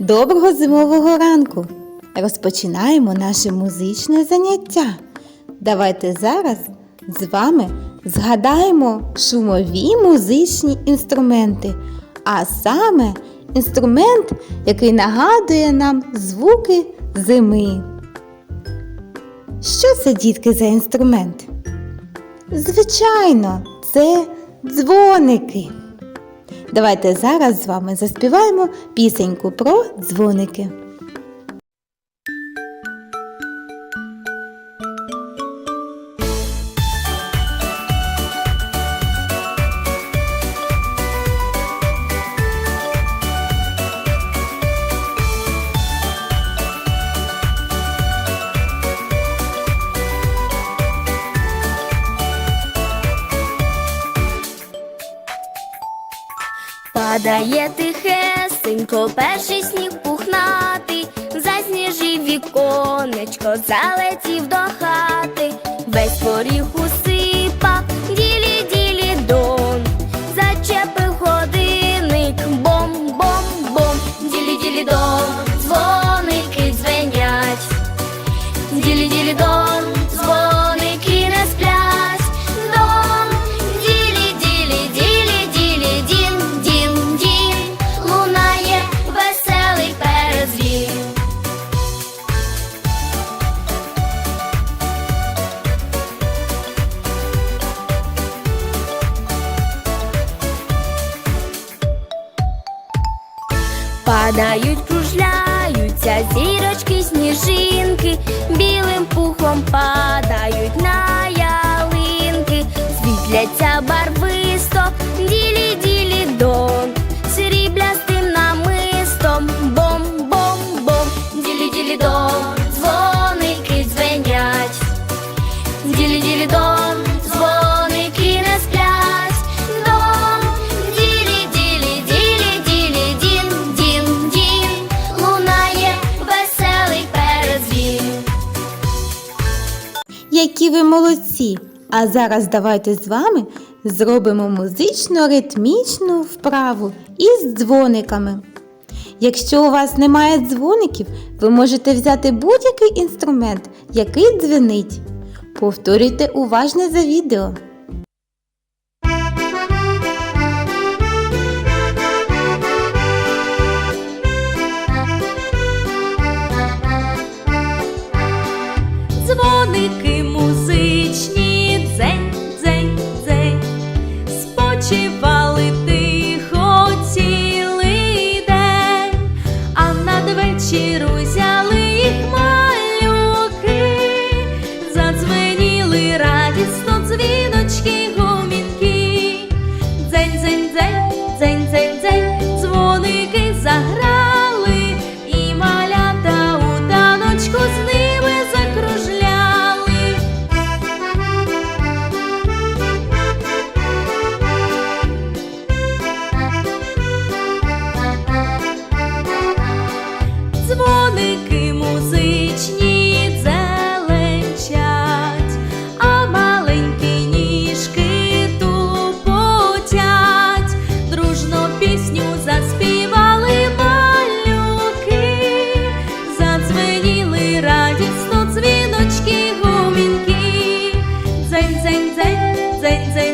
Доброго зимового ранку! Розпочинаємо наше музичне заняття. Давайте зараз з вами згадаємо шумові музичні інструменти, а саме інструмент, який нагадує нам звуки зими. Що це, дітки, за інструмент? Звичайно, це дзвоники. Давайте зараз з вами заспіваємо пісеньку про дзвоники. Падає тихесенько, перший сніг пухнатий, засніжив віконечко, залетів до хати, весь поріг усипав, ділі ділі дон, зачепив годинник, бом-бом-бом, ділі ділі дон, дзвоники дзвенять, ділі ділі дон, Падають, кружляються зірочки, сніжинки, білим пухом падають на ялинки, світляться барвисто, ділі ділі дон, сріблястим намистом, бом-бом-бом, ділі ділі дон, дзвоники дзвенять, ділі ділі дон, Які ви молодці! А зараз давайте з вами зробимо музично-ритмічну вправу із дзвониками. Якщо у вас немає дзвоників, ви можете взяти будь-який інструмент, який дзвенить. Повторюйте уважно за відео. Дзвоники музичні, дзвоники музичні зеленчать, а маленькі ніжки тупотять, дружно пісню заспівали малюки, задзвеніли радісно дзвіночки гумінки, дзень дзень дзень дзень дзень.